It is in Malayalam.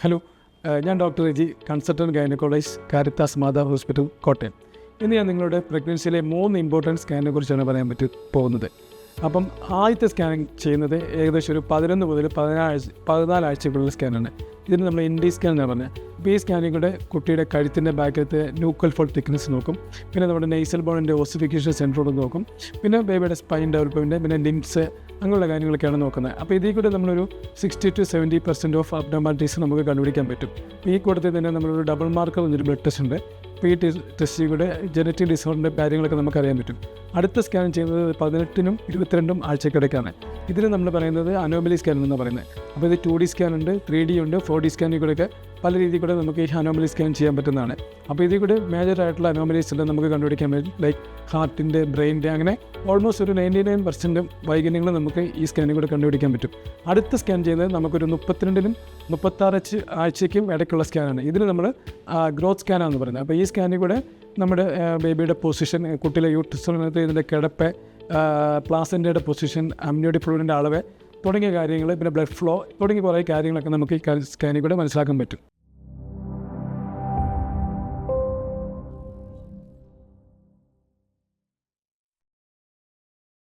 ഹലോ ഞാൻ doctor Reji consultant gynaecologist Caritas Matha hospital Kottayam ഇന്ന് ഞാൻ നിങ്ങളുടെ പ്രഗ്നൻസിയിലെ മൂന്ന് ഇമ്പോർട്ടന്റ് സ്കാനിനെ കുറിച്ചാണ് പറയാൻ പറ്റി പോകുന്നത്. അപ്പം ആദ്യത്തെ സ്കാനിങ് ചെയ്യുന്നത് ഏകദേശം ഒരു പതിനൊന്ന് മുതൽ പതിനാഴ്ച പതിനാലാഴ്ചക്കുള്ള സ്കാനാണ് ഇതിന് നമ്മൾ ഇൻഡി സ്കാൻ എന്നാണ് പറഞ്ഞത് സ്കാനിൽ കൂടെ കുട്ടിയുടെ കഴുത്തിന്റെ ബാക്കത്തെ ന്യൂക്കൽ ഫോൾ തിക്നെസ് നോക്കും. പിന്നെ നമ്മുടെ നെയ്സൽ ബോണിന്റെ ഓസിഫിക്കേഷൻ സെന്ററോട് നോക്കും. പിന്നെ ബേബിയുടെ സ്പൈൻ ഡെവലപ്മെന്റ് പിന്നെ ലിംസ് അങ്ങനെയുള്ള കാര്യങ്ങളൊക്കെയാണ് നോക്കുന്നത്. അപ്പോൾ ഇതിൽ കൂടെ നമ്മളൊരു sixty to seventy percent of abnormalities നമുക്ക് കണ്ടുപിടിക്കാൻ പറ്റും. ഈ കൂട്ടത്തിൽ തന്നെ നമ്മളൊരു ഡബിൾ മാർക്കർ എന്നൊരു ബ്ലഡ് ടെസ്റ്റ് ഉണ്ട്. അപ്പോൾ ഈ ടെസ്റ്റിൽ കൂടെ ജനറ്റിക് ഡിസോർഡറിന്റെ കാര്യങ്ങളൊക്കെ നമുക്ക് അറിയാൻ പറ്റും. അടുത്ത സ്കാൻ ചെയ്യുന്നത് പതിനെട്ടിനും ഇരുപത്തിരണ്ടും ആഴ്ചക്കിടയ്ക്കാണ് ഇതിന് നമ്മൾ പറയുന്നത് അനോമലി സ്കാൻ എന്ന് പറയുന്നത് അപ്പോൾ ഇത് ടു ഡി സ്കാൻ ഉണ്ട് ത്രീ ഡി ഉണ്ട് ഫോർ ഡി സ്കാനിൽ കൂടെയൊക്കെ പല രീതിയിൽ കൂടെ നമുക്ക് ഈ അനോമലി സ്കാൻ ചെയ്യാൻ പറ്റുന്നതാണ്. അപ്പോൾ ഇതിൽ കൂടെ മേജർ ആയിട്ടുള്ള അനോമലീസ് എല്ലാം നമുക്ക് കണ്ടുപിടിക്കാൻ പറ്റും. ലൈക്ക് ഹാർട്ടിന്റെ ബ്രെയിനിന്റെ അങ്ങനെ ഓൾമോസ്റ്റ് ഒരു നയന്റി നയൻ പെർസെന്റും വൈകല്യങ്ങൾ നമുക്ക് ഈ സ്കാനിൽ കൂടെ കണ്ടുപിടിക്കാൻ പറ്റും. അടുത്ത സ്കാൻ ചെയ്യുന്നത് നമുക്കൊരു മുപ്പത്തിരണ്ടിനും മുപ്പത്താറ് ആഴ്ചയ്ക്കും ഇടയ്ക്കുള്ള സ്കാനാണ് ഇതിന് നമ്മൾ ഗ്രോത്ത് സ്കാനാണെന്ന് പറയുന്നത് അപ്പോൾ ഈ സ്കാനിൽ കൂടെ നമ്മുടെ ബേബിയുടെ പൊസിഷൻ കുട്ടിയിലെ യൂട്രസിനകത്ത് ഇതിന്റെ കിടപ്പ് പ്ലാസന്റയുടെ പൊസിഷൻ അമ്നിയോട്ടി ഫ്ലൂയിഡിന്റെ അളവ് തുടങ്ങിയ കാര്യങ്ങൾ പിന്നെ ബ്ലഡ് ഫ്ലോ തുടങ്ങിയ കുറേ കാര്യങ്ങളൊക്കെ നമുക്ക് ഈ സ്കാനിൽ കൂടെ മനസ്സിലാക്കാൻ പറ്റും.